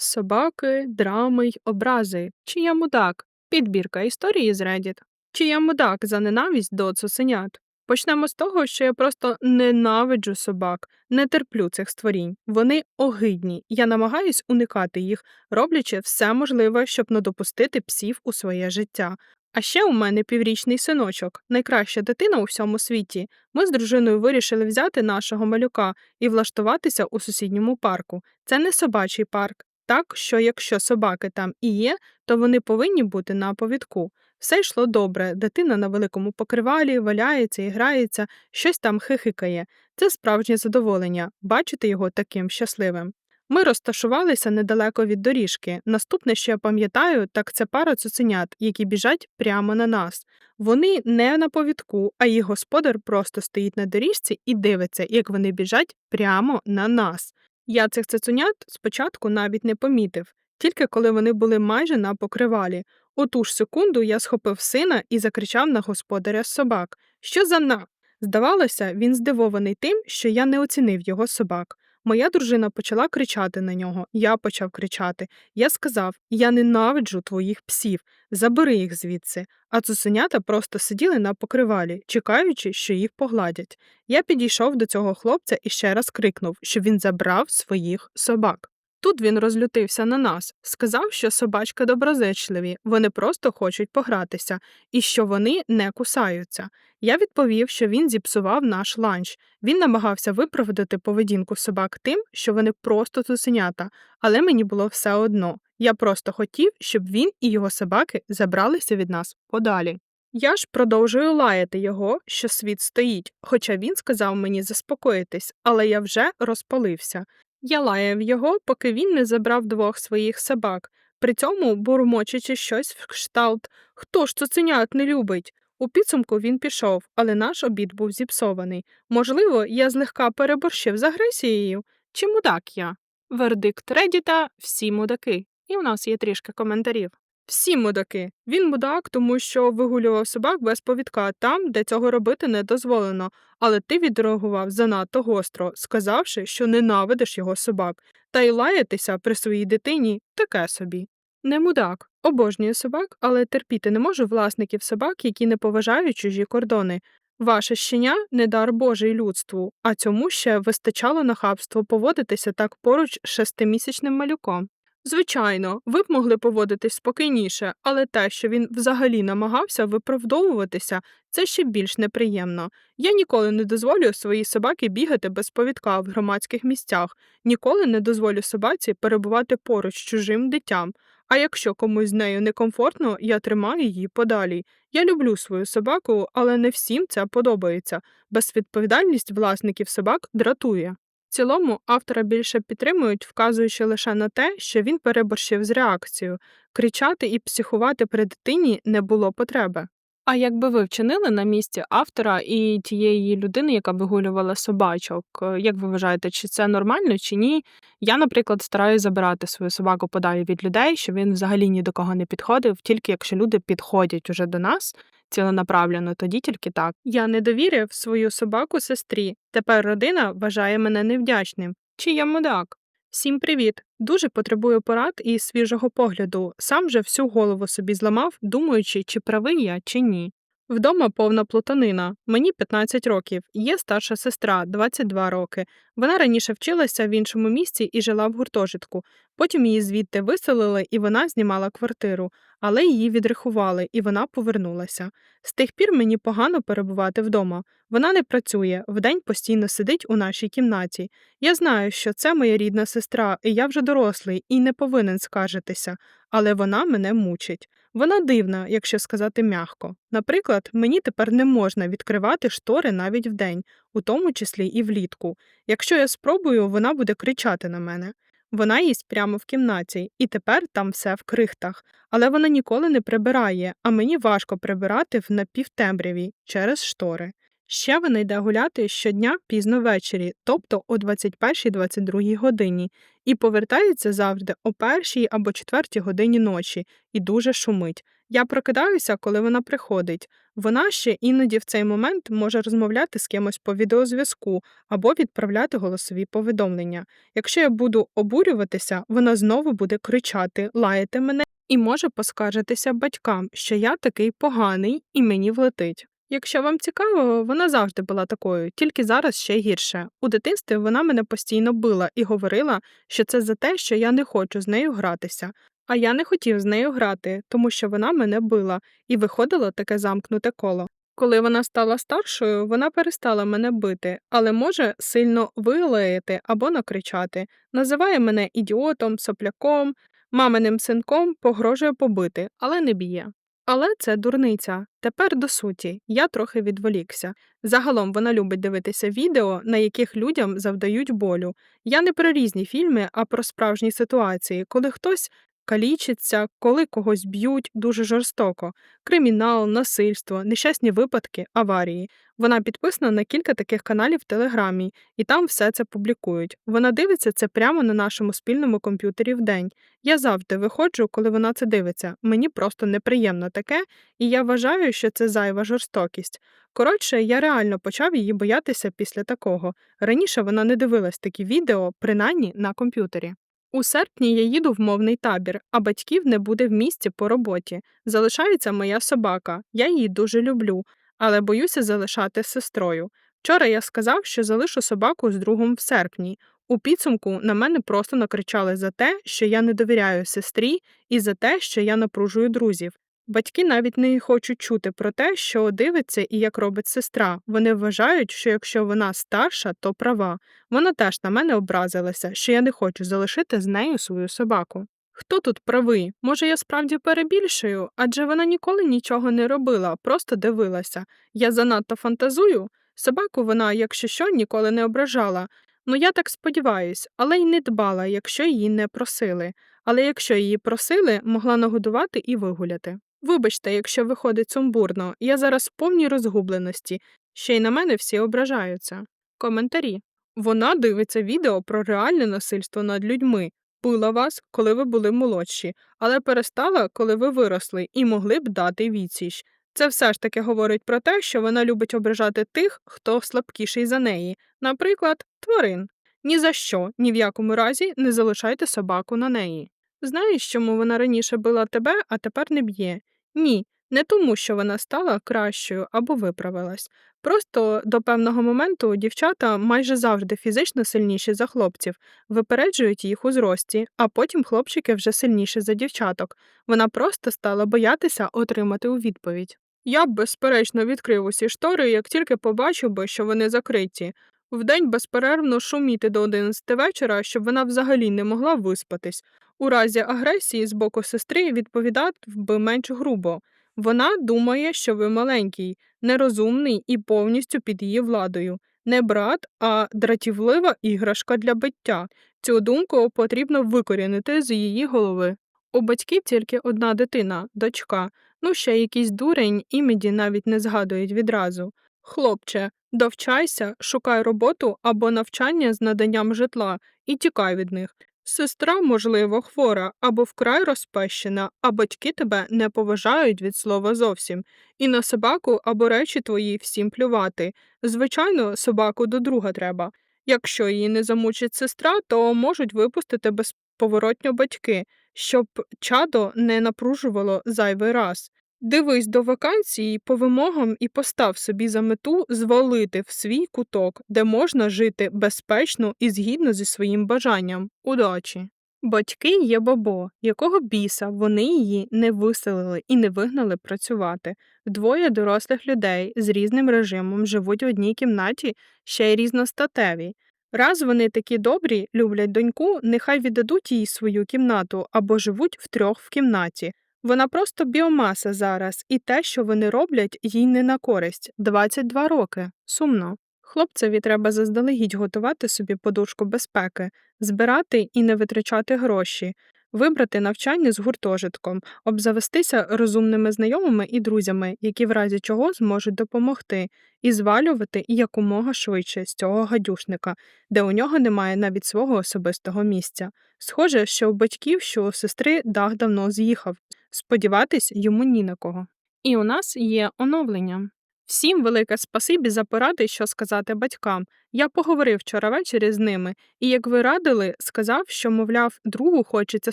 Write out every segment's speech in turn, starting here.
Собаки, драми й образи. Чи я мудак? Підбірка історії з Reddit. Чи я мудак за ненависть до цуценят? Почнемо з того, що я просто ненавиджу собак, не терплю цих створінь. Вони огидні. Я намагаюсь уникати їх, роблячи все можливе, щоб не допустити псів у своє життя. А ще у мене піврічний синочок, найкраща дитина у всьому світі. Ми з дружиною вирішили взяти нашого малюка і влаштуватися у сусідньому парку. Це не собачий парк. Так, що якщо собаки там і є, то вони повинні бути на повідку. Все йшло добре. Дитина на великому покривалі валяється і грається, щось там хихикає. Це справжнє задоволення бачити його таким щасливим. Ми розташувалися недалеко від доріжки. Наступне, що я пам'ятаю, так це пара цуценят, які біжать прямо на нас. Вони не на повідку, а їх господар просто стоїть на доріжці і дивиться, як вони біжать прямо на нас. Я цих цицунят спочатку навіть не помітив, тільки коли вони були майже на покривалі. У ту ж секунду я схопив сина і закричав на господаря собак. Що за на? Здавалося, він здивований тим, що я не оцінив його собак. Моя дружина почала кричати на нього, я почав кричати. Я сказав: Я ненавиджу твоїх псів, забери їх звідси. А цуценята просто сиділи на покривалі, чекаючи, що їх погладять. Я підійшов до цього хлопця і ще раз крикнув, щоб він забрав своїх собак. Тут він розлютився на нас, сказав, що собачки доброзичливі, вони просто хочуть погратися, і що вони не кусаються. Я відповів, що він зіпсував наш ланч. Він намагався виправдати поведінку собак тим, що вони просто цуценята, але мені було все одно. Я просто хотів, щоб він і його собаки забралися від нас подалі. Я ж продовжую лаяти його, що світ стоїть, хоча він сказав мені заспокоїтись, але я вже розпалився. Я лаяв його, поки він не забрав двох своїх собак, при цьому бурмочучи щось в кшталт Хто ж цуценят не любить? У підсумку він пішов, але наш обід був зіпсований. Можливо, я злегка переборщив з агресією. Чи мудак я? Вердикт Редіта всі мудаки. І в нас є трішки коментарів. Всі мудаки. Він мудак, тому що вигулював собак без повідка там, де цього робити не дозволено, але ти відреагував занадто гостро, сказавши, що ненавидиш його собак, та й лаятися при своїй дитині таке собі. Не мудак, обожнюю собак, але терпіти не можу власників собак, які не поважають чужі кордони. Ваше щеня не дар Божий людству, а цьому ще вистачало нахабство поводитися так поруч з шестимісячним малюком. Звичайно, ви б могли поводитись спокійніше, але те, що він взагалі намагався виправдовуватися, це ще більш неприємно. Я ніколи не дозволю своїй собаці бігати без повідка в громадських місцях, ніколи не дозволю собаці перебувати поруч з чужим дитям. А якщо комусь з нею некомфортно, я тримаю її подалі. Я люблю свою собаку, але не всім це подобається. Безвідповідальність власників собак дратує. В цілому автора більше підтримують, вказуючи лише на те, що він переборщив з реакцією, кричати і психувати при дитині не було потреби. А якби ви вчинили на місці автора і тієї людини, яка вигулювала собачок, е, як ви вважаєте, чи це нормально, чи ні? Я, наприклад, стараюся забирати свою собаку подалі від людей, щоб він взагалі ні до кого не підходив, тільки якщо люди підходять уже до нас ціленаправлено, тоді тільки так. Я не довірив свою собаку сестрі. Тепер родина вважає мене невдячним. Чи я мудак? Всім привіт! Дуже потребую порад і свіжого погляду. Сам же всю голову собі зламав, думаючи, чи правий я, чи ні. Вдома повна плутанина. Мені 15 років, є старша сестра, 22 роки. Вона раніше вчилася в іншому місці і жила в гуртожитку. Потім її звідти виселили, і вона знімала квартиру, але її відрахували, і вона повернулася. З тих пір мені погано перебувати вдома. Вона не працює, вдень постійно сидить у нашій кімнаті. Я знаю, що це моя рідна сестра, і я вже дорослий і не повинен скаржитися, але вона мене мучить. Вона дивна, якщо сказати м'яко. Наприклад, мені тепер не можна відкривати штори навіть вдень, у тому числі і влітку. Якщо я спробую, вона буде кричати на мене. Вона їсть прямо в кімнаті, і тепер там все в крихтах, але вона ніколи не прибирає, а мені важко прибирати в напівтемряві через штори. Ще вона йде гуляти щодня пізно ввечері, тобто о 21-22 годині, і повертається завжди о першій або четвертій годині ночі і дуже шумить. Я прокидаюся, коли вона приходить. Вона ще іноді в цей момент може розмовляти з кимось по відеозв'язку або відправляти голосові повідомлення. Якщо я буду обурюватися, вона знову буде кричати, лаяти мене і може поскаржитися батькам, що я такий поганий і мені влетить. Якщо вам цікаво, вона завжди була такою, тільки зараз ще гірше. У дитинстві вона мене постійно била і говорила, що це за те, що я не хочу з нею гратися. А я не хотів з нею грати, тому що вона мене била, і виходило таке замкнуте коло. Коли вона стала старшою, вона перестала мене бити, але може сильно вилаяти або накричати, називає мене ідіотом, сопляком, маминим синком, погрожує побити, але не б'є. Але це дурниця. Тепер до суті, я трохи відволікся. Загалом вона любить дивитися відео, на яких людям завдають болю. Я не про різні фільми, а про справжні ситуації, коли хтось калічиться, коли когось б'ють дуже жорстоко, кримінал, насильство, нещасні випадки, аварії. Вона підписана на кілька таких каналів в Телеграмі, і там все це публікують. Вона дивиться це прямо на нашому спільному комп'ютері в день. Я завжди виходжу, коли вона це дивиться. Мені просто неприємно таке, і я вважаю, що це зайва жорстокість. Коротше, я реально почав її боятися після такого. Раніше вона не дивилась такі відео, принаймні на комп'ютері. У серпні я їду в мовний табір, а батьків не буде в місті по роботі. Залишається моя собака. Я її дуже люблю, але боюся залишати сестрою. Вчора я сказав, що залишу собаку з другом в серпні. У підсумку на мене просто накричали за те, що я не довіряю сестрі, і за те, що я напружую друзів. Батьки навіть не хочуть чути про те, що дивиться і як робить сестра. Вони вважають, що якщо вона старша, то права. Вона теж на мене образилася, що я не хочу залишити з нею свою собаку. Хто тут правий? Може, я справді перебільшую, адже вона ніколи нічого не робила, просто дивилася. Я занадто фантазую. Собаку вона, якщо що, ніколи не ображала. Ну я так сподіваюсь, але й не дбала, якщо її не просили. Але якщо її просили, могла нагодувати і вигуляти. Вибачте, якщо виходить сумбурно, я зараз в повній розгубленості, ще й на мене всі ображаються. Коментарі. Вона дивиться відео про реальне насильство над людьми, пила вас, коли ви були молодші, але перестала, коли ви виросли, і могли б дати відсіч. Це все ж таки говорить про те, що вона любить ображати тих, хто слабкіший за неї, наприклад, тварин. Ні за що, ні в якому разі не залишайте собаку на неї. Знаєш, чому вона раніше била тебе, а тепер не б'є? Ні, не тому, що вона стала кращою або виправилась. Просто до певного моменту дівчата майже завжди фізично сильніші за хлопців, випереджують їх у зрості, а потім хлопчики вже сильніші за дівчаток. Вона просто стала боятися отримати у відповідь. Я б, безперечно, відкрив усі штори, як тільки побачив би, що вони закриті. Вдень безперервно шуміти до 11 вечора, щоб вона взагалі не могла виспатись. У разі агресії з боку сестри відповідав би менш грубо. Вона думає, що ви маленький, нерозумний і повністю під її владою, не брат, а дратівлива іграшка для биття. Цю думку потрібно викорінити з її голови. У батьків тільки одна дитина, дочка, ну ще якийсь дурень, імеді навіть не згадують відразу. Хлопче, довчайся, шукай роботу або навчання з наданням житла і тікай від них. Сестра, можливо, хвора або вкрай розпещена, а батьки тебе не поважають від слова зовсім, і на собаку або речі твої всім плювати. Звичайно, собаку до друга треба. Якщо її не замучить сестра, то можуть випустити безповоротньо батьки, щоб чадо не напружувало зайвий раз. Дивись до вакансії по вимогам і постав собі за мету звалити в свій куток, де можна жити безпечно і згідно зі своїм бажанням. Удачі! Батьки є бабо, якого біса вони її не виселили і не вигнали працювати. Двоє дорослих людей з різним режимом живуть в одній кімнаті, ще й різностатеві. Раз вони такі добрі, люблять доньку, нехай віддадуть їй свою кімнату або живуть втрьох в кімнаті. Вона просто біомаса зараз, і те, що вони роблять, їй не на користь 22 роки. Сумно. Хлопцеві треба заздалегідь готувати собі подушку безпеки, збирати і не витрачати гроші, вибрати навчання з гуртожитком, обзавестися розумними знайомими і друзями, які в разі чого зможуть допомогти, і звалювати якомога швидше з цього гадюшника, де у нього немає навіть свого особистого місця. Схоже, що у батьків, що у сестри дах давно з'їхав. Сподіватись йому ні на кого. І у нас є оновлення. Всім велике спасибі за поради, що сказати батькам. Я поговорив вчора ввечері з ними, і, як ви радили, сказав, що, мовляв, другу хочеться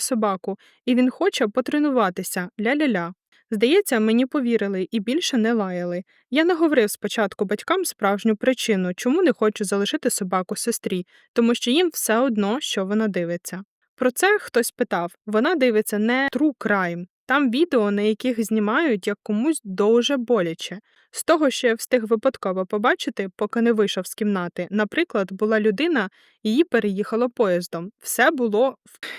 собаку, і він хоче потренуватися ля-ля-ля. Здається, мені повірили і більше не лаяли. Я не говорив спочатку батькам справжню причину, чому не хочу залишити собаку сестрі, тому що їм все одно, що вона дивиться. Про це хтось питав. Вона дивиться не True Crime. Там відео, на яких знімають як комусь дуже боляче. З того, що я встиг випадково побачити, поки не вийшов з кімнати. Наприклад, була людина, її переїхало поїздом. Все було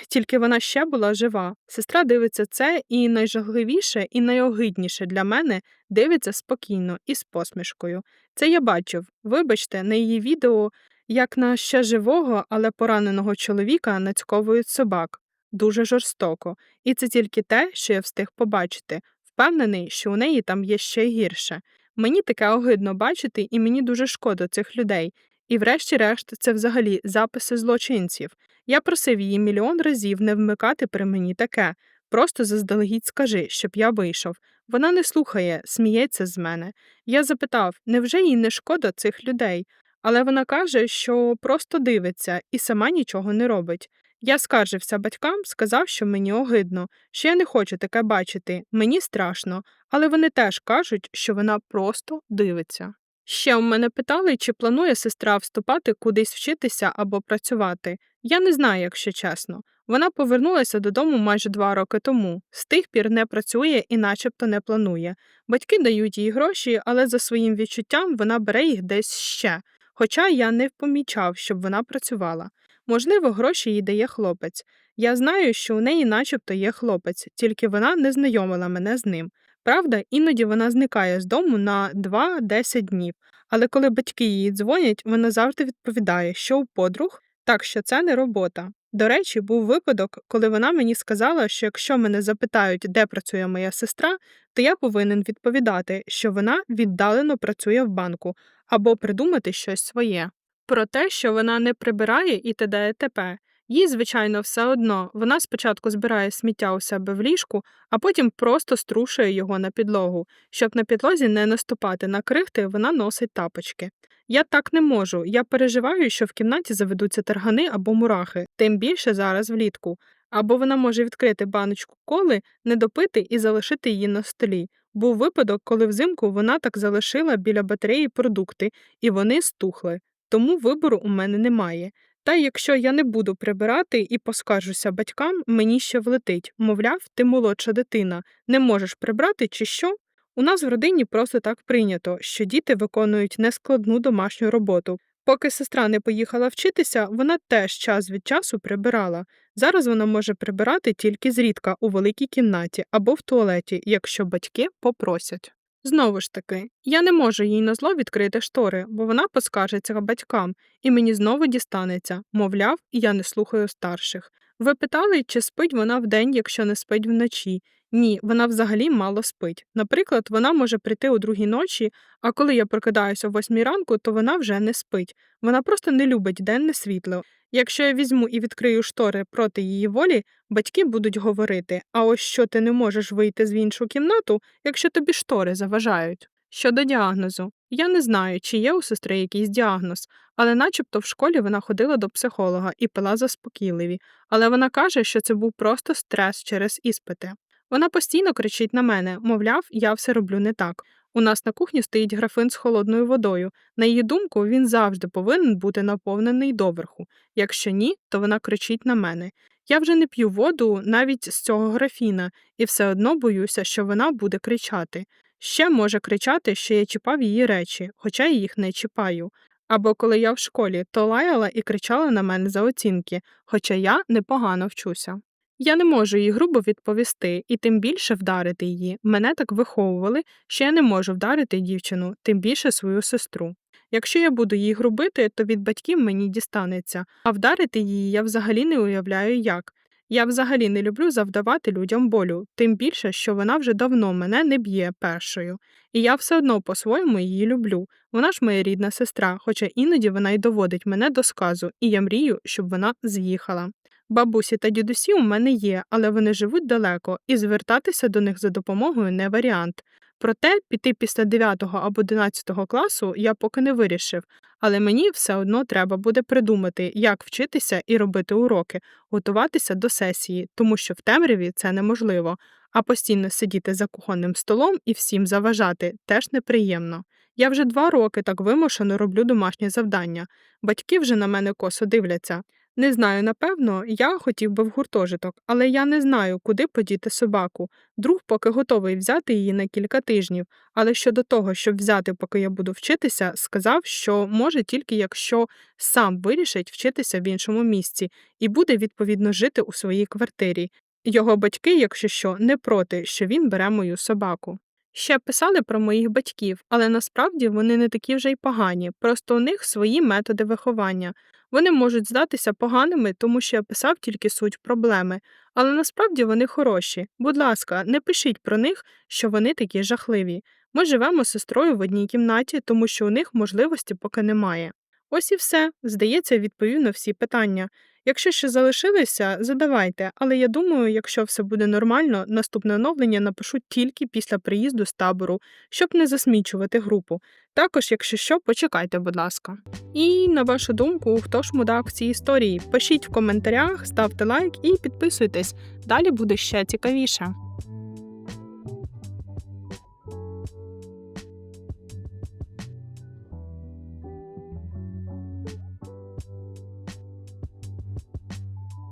тільки вона ще була жива. Сестра дивиться це, і найжахливіше, і найогидніше для мене дивиться спокійно і з посмішкою. Це я бачив. Вибачте, на її відео, як на ще живого, але пораненого чоловіка нацьковують собак. Дуже жорстоко, і це тільки те, що я встиг побачити. Впевнений, що у неї там є ще гірше. Мені таке огидно бачити, і мені дуже шкода цих людей. І, врешті-решт, це взагалі записи злочинців. Я просив її мільйон разів не вмикати при мені таке. Просто заздалегідь скажи, щоб я вийшов. Вона не слухає, сміється з мене. Я запитав, невже їй не шкода цих людей? Але вона каже, що просто дивиться і сама нічого не робить. Я скаржився батькам, сказав, що мені огидно, що я не хочу таке бачити, мені страшно, але вони теж кажуть, що вона просто дивиться. Ще у мене питали, чи планує сестра вступати кудись вчитися або працювати. Я не знаю, якщо чесно. Вона повернулася додому майже два роки тому, з тих пір не працює і начебто не планує. Батьки дають їй гроші, але за своїм відчуттям вона бере їх десь ще. Хоча я не помічав, щоб вона працювала. Можливо, гроші їй дає хлопець. Я знаю, що у неї начебто є хлопець, тільки вона не знайомила мене з ним. Правда, іноді вона зникає з дому на 2-10 днів, але коли батьки її дзвонять, вона завжди відповідає, що у подруг, так що це не робота. До речі, був випадок, коли вона мені сказала, що якщо мене запитають, де працює моя сестра, то я повинен відповідати, що вона віддалено працює в банку або придумати щось своє. Про те, що вона не прибирає і т.д. і т.п. Їй, звичайно, все одно вона спочатку збирає сміття у себе в ліжку, а потім просто струшує його на підлогу. Щоб на підлозі не наступати на крихти, вона носить тапочки. Я так не можу. Я переживаю, що в кімнаті заведуться таргани або мурахи, тим більше зараз влітку. Або вона може відкрити баночку коли, не допити і залишити її на столі. Був випадок, коли взимку вона так залишила біля батареї продукти, і вони стухли. Тому вибору у мене немає. Та якщо я не буду прибирати і поскаржуся батькам, мені ще влетить мовляв, ти молодша дитина, не можеш прибрати чи що? У нас в родині просто так прийнято, що діти виконують нескладну домашню роботу. Поки сестра не поїхала вчитися, вона теж час від часу прибирала. Зараз вона може прибирати тільки зрідка у великій кімнаті або в туалеті, якщо батьки попросять. Знову ж таки, я не можу їй на зло відкрити штори, бо вона поскаржиться батькам, і мені знову дістанеться мовляв, я не слухаю старших. Ви питали, чи спить вона вдень, якщо не спить вночі. Ні, вона взагалі мало спить. Наприклад, вона може прийти у другій ночі, а коли я прокидаюся о восьмій ранку, то вона вже не спить. Вона просто не любить денне світло. Якщо я візьму і відкрию штори проти її волі, батьки будуть говорити: а ось що ти не можеш вийти з іншу кімнату, якщо тобі штори заважають. Щодо діагнозу, я не знаю, чи є у сестри якийсь діагноз, але начебто в школі вона ходила до психолога і пила заспокійливі, але вона каже, що це був просто стрес через іспити. Вона постійно кричить на мене, мовляв, я все роблю не так. У нас на кухні стоїть графин з холодною водою. На її думку, він завжди повинен бути наповнений доверху. Якщо ні, то вона кричить на мене. Я вже не п'ю воду навіть з цього графіна, і все одно боюся, що вона буде кричати. Ще може кричати, що я чіпав її речі, хоча я їх не чіпаю. Або коли я в школі, то лаяла і кричала на мене за оцінки, хоча я непогано вчуся. Я не можу їй грубо відповісти і тим більше вдарити її. Мене так виховували, що я не можу вдарити дівчину, тим більше свою сестру. Якщо я буду їй грубити, то від батьків мені дістанеться, а вдарити її я взагалі не уявляю як. Я взагалі не люблю завдавати людям болю, тим більше, що вона вже давно мене не б'є першою. І я все одно по-своєму її люблю. Вона ж моя рідна сестра, хоча іноді вона й доводить мене до сказу, і я мрію, щоб вона з'їхала. Бабусі та дідусі у мене є, але вони живуть далеко, і звертатися до них за допомогою не варіант. Проте піти після 9 або 11 класу я поки не вирішив, але мені все одно треба буде придумати, як вчитися і робити уроки, готуватися до сесії, тому що в темряві це неможливо, а постійно сидіти за кухонним столом і всім заважати теж неприємно. Я вже два роки так вимушено роблю домашнє завдання. Батьки вже на мене косо дивляться. Не знаю, напевно, я хотів би в гуртожиток, але я не знаю, куди подіти собаку. Друг поки готовий взяти її на кілька тижнів, але щодо того, щоб взяти, поки я буду вчитися, сказав, що може тільки якщо сам вирішить вчитися в іншому місці і буде відповідно жити у своїй квартирі. Його батьки, якщо що, не проти, що він бере мою собаку. Ще писали про моїх батьків, але насправді вони не такі вже й погані, просто у них свої методи виховання. Вони можуть здатися поганими, тому що я писав тільки суть проблеми, але насправді вони хороші. Будь ласка, не пишіть про них, що вони такі жахливі. Ми живемо з сестрою в одній кімнаті, тому що у них можливості поки немає. Ось і все. Здається, відповів на всі питання. Якщо ще залишилися, задавайте, але я думаю, якщо все буде нормально, наступне оновлення напишу тільки після приїзду з табору, щоб не засмічувати групу. Також, якщо що, почекайте, будь ласка. І на вашу думку, хто ж мудак в цій історії? Пишіть в коментарях, ставте лайк і підписуйтесь. Далі буде ще цікавіше.